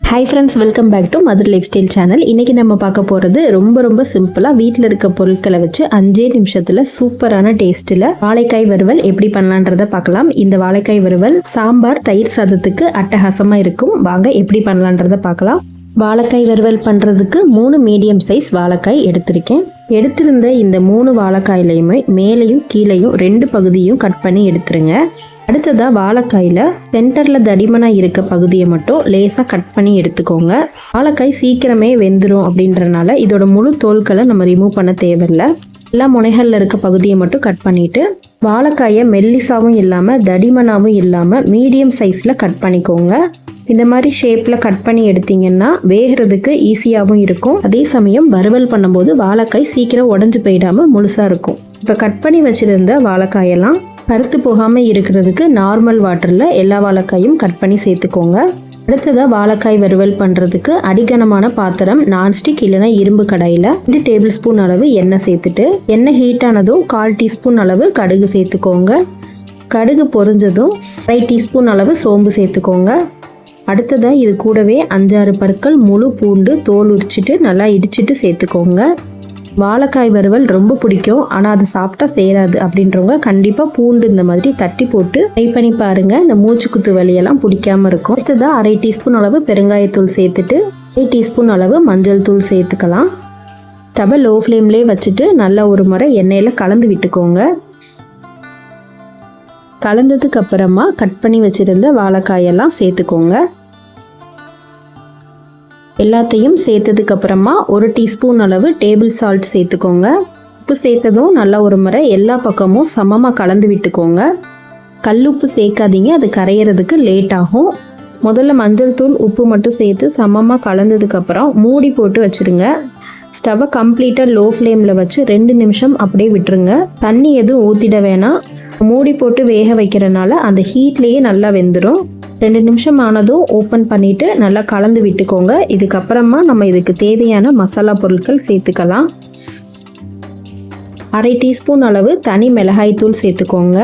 Hi friends welcome back to Madurai life style channel இன்றைக்கி நம்ம பார்க்க போகிறது ரொம்ப ரொம்ப சிம்பிளாக வீட்டில் இருக்க பொருட்களை வச்சு அஞ்சே நிமிஷத்தில் சூப்பரான டேஸ்ட்டில் வாழைக்காய் வறுவல் எப்படி பண்ணலான்றதை பார்க்கலாம். இந்த வாழைக்காய் வறுவல் சாம்பார் தயிர் சாதத்துக்கு அட்டகாசமாக இருக்கும். வாங்க எப்படி பண்ணலான்றதை பார்க்கலாம். வாழைக்காய் வறுவல் பண்ணுறதுக்கு மூணு மீடியம் சைஸ் வாழைக்காய் எடுத்திருக்கேன். எடுத்திருந்த இந்த மூணு வாழைக்காயிலையுமே மேலேயும் கீழேயும் ரெண்டு பகுதியும் கட் பண்ணி எடுத்துருங்க. அடுத்ததாக வாழைக்காயில் சென்டரில் தடிமனாக இருக்க பகுதியை மட்டும் லேசாக கட் பண்ணி எடுத்துக்கோங்க. வாழைக்காய் சீக்கிரமே வெந்துடும் அப்படின்றனால இதோட முழு தோல்களை நம்ம ரிமூவ் பண்ண தேவையில்லை. எல்லா முனைகளில் இருக்க பகுதியை மட்டும் கட் பண்ணிவிட்டு வாழைக்காயை மெல்லிசாவும் இல்லாமல் தடிமனாகவும் இல்லாமல் மீடியம் சைஸில் கட் பண்ணிக்கோங்க. இந்த மாதிரி ஷேப்பில் கட் பண்ணி எடுத்தீங்கன்னா வேகிறதுக்கு ஈஸியாகவும் இருக்கும். அதே சமயம் வறுவல் பண்ணும்போது வாழைக்காய் சீக்கிரம் உடஞ்சி போயிடாமல் முழுசாக இருக்கும். இப்போ கட் பண்ணி வச்சுருந்த வாழைக்காயெல்லாம் கருத்து போகாமல் இருக்கிறதுக்கு நார்மல் வாட்டரில் எல்லா வாழைக்காயும் கட் பண்ணி சேர்த்துக்கோங்க. அடுத்ததாக வாழைக்காய் வறுவல் பண்ணுறதுக்கு அடிகனமான பாத்திரம் நான்ஸ்டிக் இல்லைனா இரும்பு கடாயில் ரெண்டு டேபிள் ஸ்பூன் அளவு எண்ணெய் சேர்த்துட்டு எண்ணெய் ஹீட் ஆனதும் கால் டீஸ்பூன் அளவு கடுகு சேர்த்துக்கோங்க. கடுகு பொரிஞ்சதும் அரை டீஸ்பூன் அளவு சோம்பு சேர்த்துக்கோங்க. அடுத்ததாக இது கூடவே அஞ்சாறு பற்கள் முழு பூண்டு தோல் உரிச்சிட்டு நல்லா இடிச்சிட்டு சேர்த்துக்கோங்க. வாழைக்காய் வறுவல் ரொம்ப பிடிக்கும். ஆனால் அது சாப்பிட்டா சேராது அப்படின்றவங்க கண்டிப்பாக பூண்டு இந்த மாதிரி தட்டி போட்டு ட்ரை பண்ணி பாருங்கள் இந்த மூச்சு குத்து வலியெல்லாம் பிடிக்காம இருக்கும். அடுத்ததாக அரை டீஸ்பூன் அளவு பெருங்காயத்தூள் சேர்த்துட்டு அரை டீஸ்பூன் அளவு மஞ்சள் தூள் சேர்த்துக்கலாம். ஸ்டவை லோ ஃப்ளேம்லேயே வச்சுட்டு நல்லா ஒரு முறை எண்ணெயில் கலந்து விட்டுக்கோங்க. கலந்ததுக்கு அப்புறமா கட் பண்ணி வச்சுருந்த வாழைக்காயெல்லாம் சேர்த்துக்கோங்க. எல்லாத்தையும் சேர்த்ததுக்கு அப்புறமா ஒரு டீஸ்பூன் அளவு டேபிள் சால்ட் சேர்த்துக்கோங்க. உப்பு சேர்த்ததும் நல்லா ஒரு முறை எல்லா பக்கமும் சமமாக கலந்து விட்டுக்கோங்க. கல்லுப்பு சேர்க்காதீங்க அது கரையிறதுக்கு லேட் ஆகும். முதல்ல மஞ்சள் தூள் உப்பு மட்டும் சேர்த்து சமமாக கலந்ததுக்கப்புறம் மூடி போட்டு வச்சுருங்க. ஸ்டவ்வை கம்ப்ளீட்டாக லோ ஃப்ளேமில் வச்சு ரெண்டு நிமிஷம் அப்படியே விட்டுருங்க. தண்ணி எதுவும் ஊற்றிட வேணாம். மூடி போட்டு வேக வைக்கிறனால அந்த ஹீட்லேயே நல்லா வெந்துடும் ரெண்டு நிமிஷம் ஆனதும் ஓப்பன் பண்ணிவிட்டு நல்லா கலந்து விட்டுக்கோங்க. இதுக்கப்புறமா நம்ம இதுக்கு தேவையான மசாலா பொருட்கள் சேர்த்துக்கலாம். அரை டீஸ்பூன் அளவு தனி மிளகாய் தூள் சேர்த்துக்கோங்க.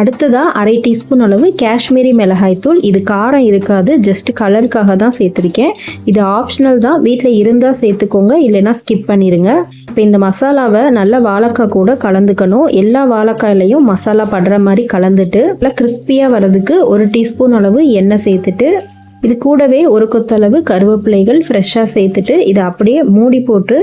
அடுத்ததாக அரை டீஸ்பூன் அளவு காஷ்மீரி மிளகாய் தூள். இது காரம் இருக்காது ஜஸ்ட் கலருக்காக தான் சேர்த்துருக்கேன். இது ஆப்ஷனல் தான் வீட்டில் இருந்தால் சேர்த்துக்கோங்க இல்லைன்னா ஸ்கிப் பண்ணிடுங்க இப்போ இந்த மசாலாவை நல்லா வாழைக்காய் கூட கலந்துக்கணும். எல்லா வாழைக்காயிலையும் மசாலா படுற மாதிரி கலந்துட்டு நல்லா கிறிஸ்பியாக வர்றதுக்கு ஒரு டீஸ்பூன் அளவு எண்ணெய் சேர்த்துட்டு இது கூடவே ஒரு கொத்தளவு கருவேப்பிலைகள் ஃப்ரெஷ்ஷாக சேர்த்துட்டு இதை அப்படியே மூடி போட்டு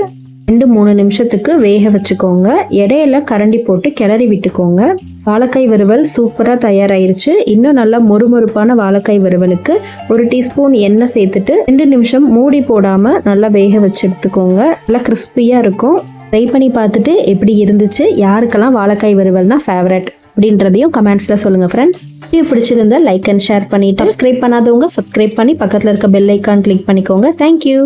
ரெண்டு மூணு நிமிஷத்துக்கு வேக வச்சுக்கோங்க. இடையில கரண்டி போட்டு கிளறி விட்டுக்கோங்க. வாழைக்காய் வறுவல் சூப்பராக தயாராயிருச்சு. இன்னும் நல்லா மொறுமொறுப்பான வாழைக்காய் வறுவலுக்கு ஒரு டீஸ்பூன் எண்ணெய் சேர்த்துட்டு ரெண்டு நிமிஷம் மூடி போடாமல் நல்லா வேக வச்சு எடுத்துக்கோங்க. நல்லா கிறிஸ்பியாக இருக்கும். ட்ரை பண்ணி பார்த்துட்டு எப்படி இருந்துச்சு யாருக்கெல்லாம் வாழைக்காய் வறுவல்னா ஃபேவரட் அப்படின்றதையும் கமெண்ட்ஸில் சொல்லுங்கள் ஃப்ரெண்ட்ஸ் வீடியோ பிடிச்சிருந்தா லைக் அண்ட் ஷேர் பண்ணிட்டு சப்ஸ்கிரைப் பண்ணாதவங்க சப்ஸ்கிரைப் பண்ணி பக்கத்தில் இருக்க பெல் ஐக்கான் கிளிக் பண்ணிக்கோங்க. Thank you